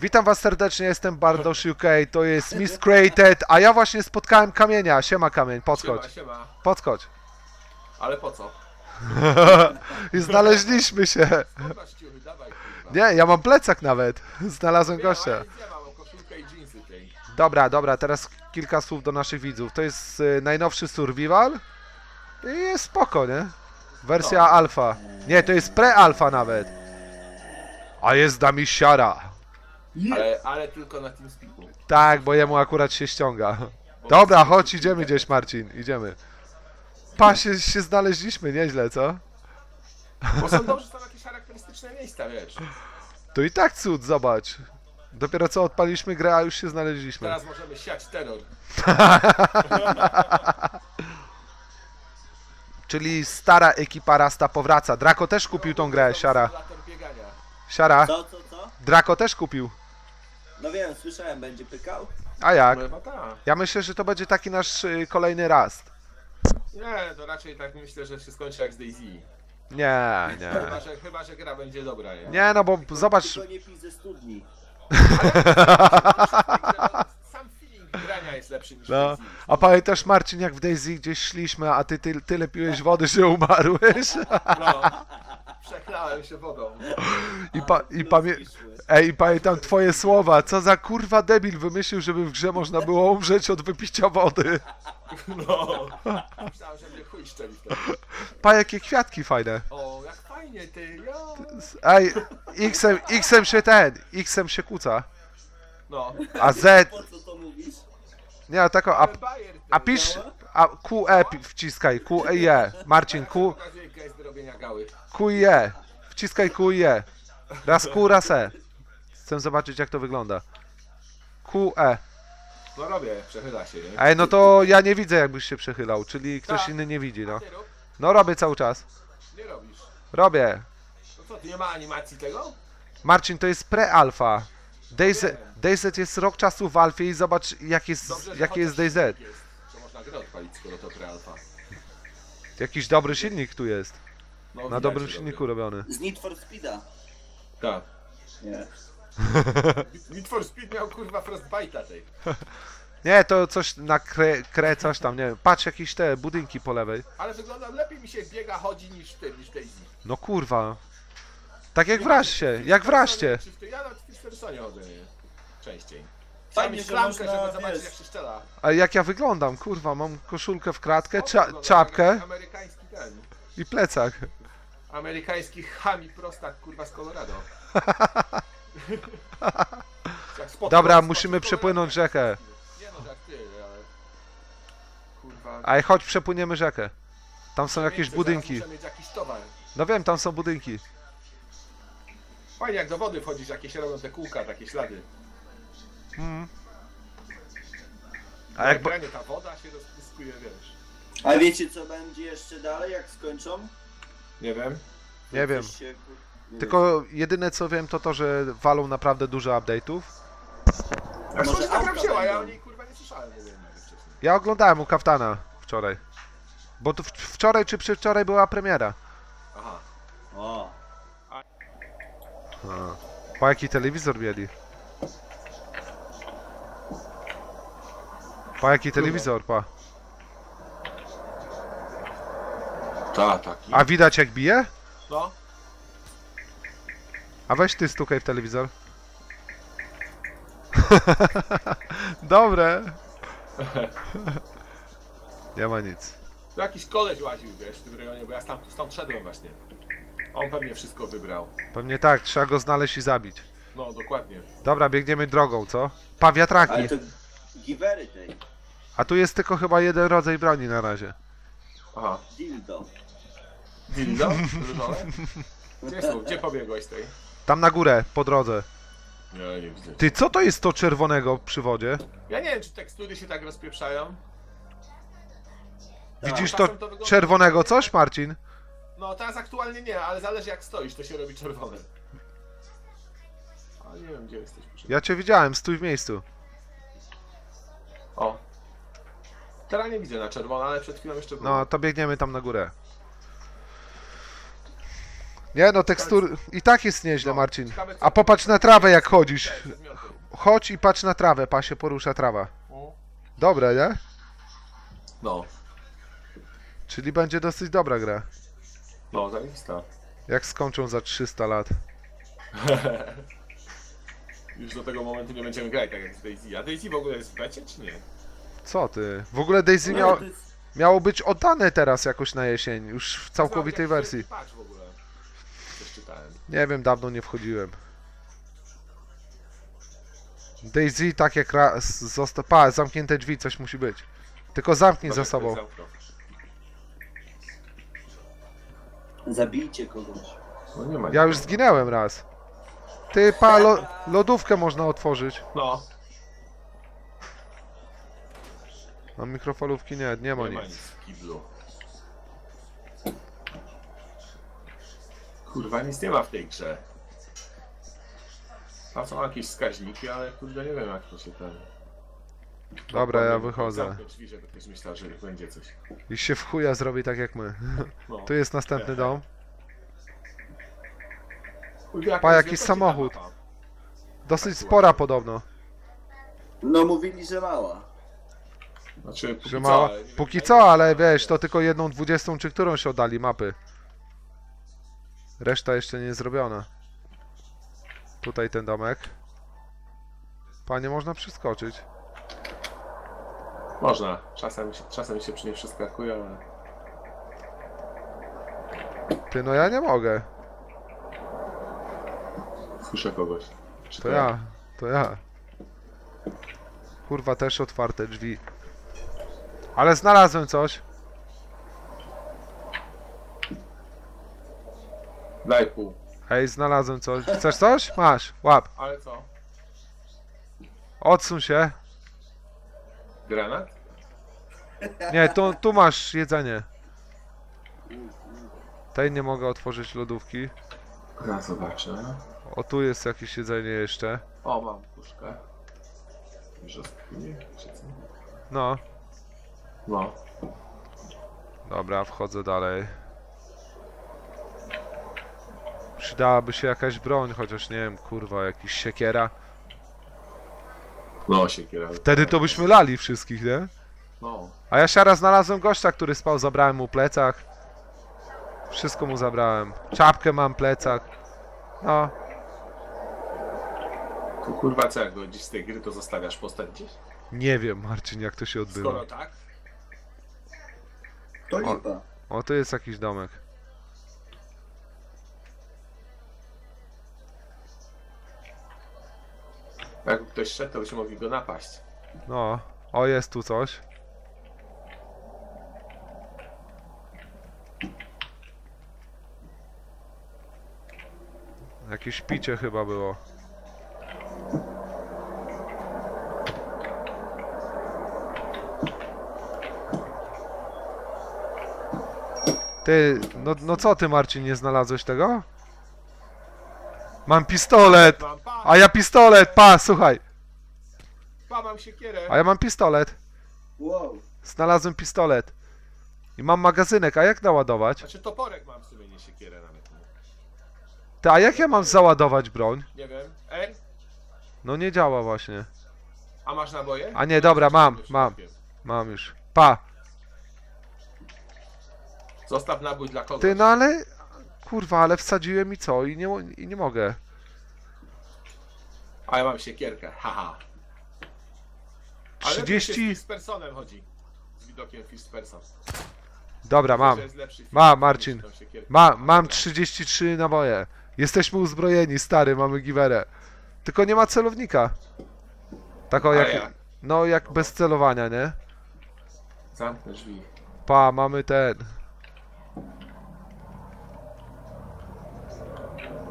Witam was serdecznie, jestem Bardosz UK, to jest Miss Created, a ja właśnie spotkałem Kamienia. Siema Kamień, podchodź, Siema, siema. podchodź. Ale po co? I znaleźliśmy się. Dawaj. Nie, ja mam plecak nawet. Znalazłem gościa. Dobra, dobra, teraz kilka słów do naszych widzów. To jest y, najnowszy survival i jest spoko, nie? Wersja alfa. Nie, to jest pre-alfa nawet. A jest z nami Ale, ale tylko na TeamSpeaku. Tak, bo jemu akurat się ściąga. Dobra, chodź, idziemy gdzieś, Marcin, idziemy. Pa, się, się znaleźliśmy, nieźle, co? Bo są dobrze, są jakieś charakterystyczne miejsca, wiesz. To i tak cud, zobacz. Dopiero co odpaliśmy grę, a już się znaleźliśmy. Teraz możemy siać terror. Czyli stara ekipa Rasta powraca. Draco też kupił tą grę, siara. Biegania. Siara. Co, co, co? Draco też kupił. No wiem, słyszałem, będzie pykał. A jak? No chyba tak. Ja myślę, że to będzie taki nasz y, kolejny Rast. Nie, to raczej tak myślę, że się skończy jak z DayZ. Nie, nie. Chyba, że, chyba, że gra będzie dobra, nie? Nie, no bo zobacz, Tylko nie pij ze studni. Sam feeling grania jest lepszy niż No, a pamiętasz Marcin, jak w Daisy gdzieś szliśmy, a ty, ty tyle piłeś wody, że umarłeś? No. Przeklałem się wodą. I, pa, i, pamię, ej, i pamiętam twoje słowa, co za kurwa debil wymyślił, żeby w grze można było umrzeć od wypicia wody. No. Myślałem, że mnie chuj szczeli wtedy. Pa, jakie kwiatki fajne. O, jak fajnie ty, jo. Ej, X-em, X-em się ten, X-em się kłóca, No. a Z, Po co to mówisz? nie, a tako, a, a pisz, a QE pi- wciskaj, QE, Marcin, Q, Pokazuję gest do robienia gały. QE, wciskaj QE, raz Q, raz E. Chcę zobaczyć, jak to wygląda. QE. No robię, przechyla się, nie? Ej, no to ja nie widzę, jakbyś się przechylał, czyli ktoś Tak. inny nie widzi, no. Ty rób, No robię cały czas. nie robisz. Robię. No co, ty nie ma animacji tego? Marcin, to jest pre-alfa. DayZ, DayZ jest rok czasu w alfie i zobacz, jak jest, Dobrze, że jest chociaż DayZ. jest, Że można grę odpalić, skoro to prealfa. Jakiś dobry silnik tu jest. No, Na dobrym silniku dobry. robiony. Z Need for Speeda. Tak. Nie. Need for Speed miał kurwa Frostbite'a tej. Nie, to coś na kre, kre coś tam, nie wiem. Patrz, jakieś te budynki po lewej. Ale wygląda, lepiej mi się biega, chodzi niż w tym, niż Daisy. No kurwa. Tak jak w Raście, jak w Raście. Czy w tym- Ja nawet w Fistersonie chodzę, nie? Częściej. Fajnie, że klamkę, można, żeby zobaczyć wiesz- jak się strzela. A jak ja wyglądam, kurwa, mam koszulkę w kratkę, cza, wygląda czapkę jak Amerykański ten. i plecak. Amerykański chami prostak kurwa z Colorado. Jak spod- Dobra, spod- musimy spod- przepłynąć rzekę. Nie no, tak ty, ale... Kurwa... Aj, chodź, przepłyniemy rzekę. Tam są jakieś budynki. zaraz mieć jakiś towar. No wiem, tam są budynki. Fajnie jak do wody wchodzisz, jakieś robią te kółka, takie ślady. Mm. A A jak granie, ta woda się rozpryskuje, wiesz. A wiecie co będzie jeszcze dalej, jak skończą? Nie wiem. Nie Coś wiem. Się, nie Tylko jedyne co wiem to to, że walą naprawdę dużo update'ów. A Może może ta gra auta wzięła, ja o niej kurwa nie słyszałem, nie wiem. Ja oglądałem u Kaftana wczoraj. Bo to wczoraj czy przedwczoraj była premiera. Aha. wiem. O, Po jaki telewizor mieli? Po jaki telewizor, pa? Ta, taki. A widać jak bije? No. A weź ty stukaj w telewizor. Dobre. Nie ma nic. Tu jakiś koleś łaził, wiesz, w tym rejonie, bo ja stąd, stąd szedłem właśnie. On pewnie wszystko wybrał. Pewnie tak, trzeba go znaleźć i zabić. No, dokładnie. Dobra, biegniemy drogą, co? Pa, wiatraki. ale to tej. A tu jest tylko chyba jeden rodzaj broni na razie. Aha. Dildo. Dildo? Różowe? Gdzie są? Gdzie pobiegłeś z tej? Tam na górę, po drodze. Nie, nie widzę. Ty, co to jest to czerwonego przy wodzie? Ja nie wiem, czy tekstury się tak rozpieprzają. Widzisz to Czasem to wygląda- czerwonego coś, Marcin? No, teraz aktualnie nie, ale zależy jak stoisz, to się robi czerwone. Ale nie wiem, gdzie jesteś. proszę. Ja cię widziałem, stój w miejscu. Teraz nie widzę na czerwono, ale przed chwilą jeszcze było. No, to biegniemy tam na górę. Nie no, tekstur i tak jest nieźle, No, Marcin. ciekawe, co- A popatrz na trawę jak chodzisz. Te przedmioty. Chodź i patrz na trawę, pa się porusza trawa. O. Dobre, nie? No, Czyli będzie dosyć dobra gra. no, zajebista. Jak skończą za 300 lat. Już do tego momentu nie będziemy grać tak jak z Daisy. A Daisy w ogóle jest w becie, czy nie? Co ty? W ogóle Daisy No, to jest- miało być oddane teraz jakoś na jesień, już w całkowitej jak wersji. Patrz w ogóle. Coś czytałem. Nie wiem, dawno nie wchodziłem. Daisy tak jak raz został... Pa, zamknięte drzwi, coś musi być. Tylko zamknij za sobą. Zabijcie kogoś. No nie ma Ja już nikogo. zginęłem raz. Ty, pa, lo, lodówkę można otworzyć. No, A mikrofalówki nie, nie ma nie ma nic. nic w kiblu. Kurwa, nic nie ma w tej grze. Tam są jakieś wskaźniki, ale kurde nie wiem jak to się ten... Dobra, ja wychodzę. drzwi, żeby ktoś myślał, że będzie coś. I się w chuja zrobi tak jak my. No. Tu jest następny dom. Kurde, Pa, jakiś samochód. Dosyć spora podobno. No mówili, że mała. Znaczy, póki Że co, mała. ale nie wiem, Póki jak- co, ale wiesz, to tylko jedną dwudziestą czy którą się oddali mapy. Reszta jeszcze nie zrobiona. Tutaj ten domek. Panie, można przeskoczyć. Można. Czasem, się- czasem się przy niej przeskakuje, ale... Ty, no ja nie mogę. Słyszę kogoś. Czy To ja, to ja. Kurwa, też otwarte drzwi. Ale znalazłem coś. Daj pół. Hej, znalazłem coś. Chcesz coś? Masz, łap. Ale co? Odsuń się. Granat? Nie, tu, tu masz jedzenie. Tej nie mogę otworzyć lodówki. Ja zobaczę. O, tu jest jakieś jedzenie jeszcze. O, mam puszkę. Brzoskwinie, czy co? No, No. dobra, wchodzę dalej. Przydałaby się jakaś broń, chociaż nie wiem, kurwa, jakiś siekiera. No, siekiera. Wtedy to byśmy lali wszystkich, nie? No. A ja siara znalazłem gościa, który spał, zabrałem mu plecak. Wszystko mu zabrałem. Czapkę mam, plecak. No, kurwa co, jak wychodzisz z tej gry, to zostawiasz postać gdzieś? nie wiem, Marcin, jak to się odbywa. Skoro tak, To O. lipa. O, tu jest jakiś domek. jakby ktoś szedł, to byśmy mogli go napaść. No, o, jest tu coś. Jakieś picie chyba było. Ty, no, no co ty Marcin, nie znalazłeś tego? Mam pistolet! A ja pistolet, pa, słuchaj! pa mam siekierę. A ja mam pistolet. Wow. Znalazłem pistolet. I mam magazynek, a jak naładować? Znaczy toporek mam w sumie, nie siekierę nawet. Nie, Ty, a jak ja mam załadować broń? nie wiem. Ej, No nie działa właśnie. a masz naboje? A nie, dobra, mam, mam. Mam już. Pa! Zostaw nabój dla kogoś. Ty, no ale... Kurwa, ale wsadziłem i co? I nie, i nie mogę. A ja mam siekierkę, haha. Ale 30... First personem chodzi. Z widokiem first person. Dobra, mam. Że jest lepszy film Ma, niż Marcin. Ma, mam 33 naboje. Jesteśmy uzbrojeni, stary, mamy giwerę. Tylko nie ma celownika. Tak o Ale jak... jak? No jak bez celowania, nie? Zamknę drzwi. Pa, mamy ten...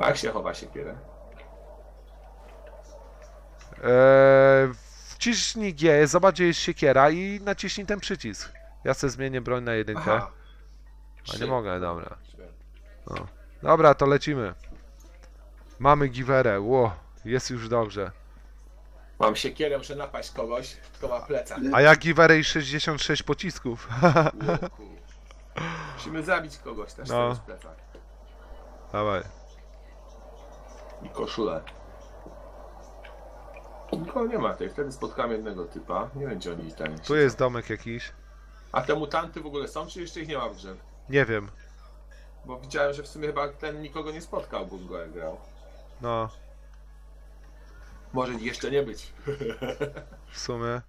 A jak się chowa siekierę? Eee, wciśnij G, zobacz gdzie jest siekiera i naciśnij ten przycisk. Ja sobie zmienię broń na jedynkę. Aha. A nie Trzy. mogę, dobra. Trzy. Dobra, to lecimy. Mamy giwerę, ło, jest już dobrze. Mam siekierę, muszę napaść kogoś, kto ma plecak. A ja giwerę i 66 pocisków. Łoku. Musimy zabić kogoś też, No. no. z plecak. Dawaj. I koszulę. Nikogo nie ma tej. Wtedy spotkałem jednego typa. Nie wiem gdzie oni ten. Tu jest domek jakiś. A te mutanty w ogóle są, czy jeszcze ich nie ma w grze? Nie wiem. Bo widziałem, że w sumie chyba ten nikogo nie spotkał, bo go grał. No, Może jeszcze nie być. w sumie.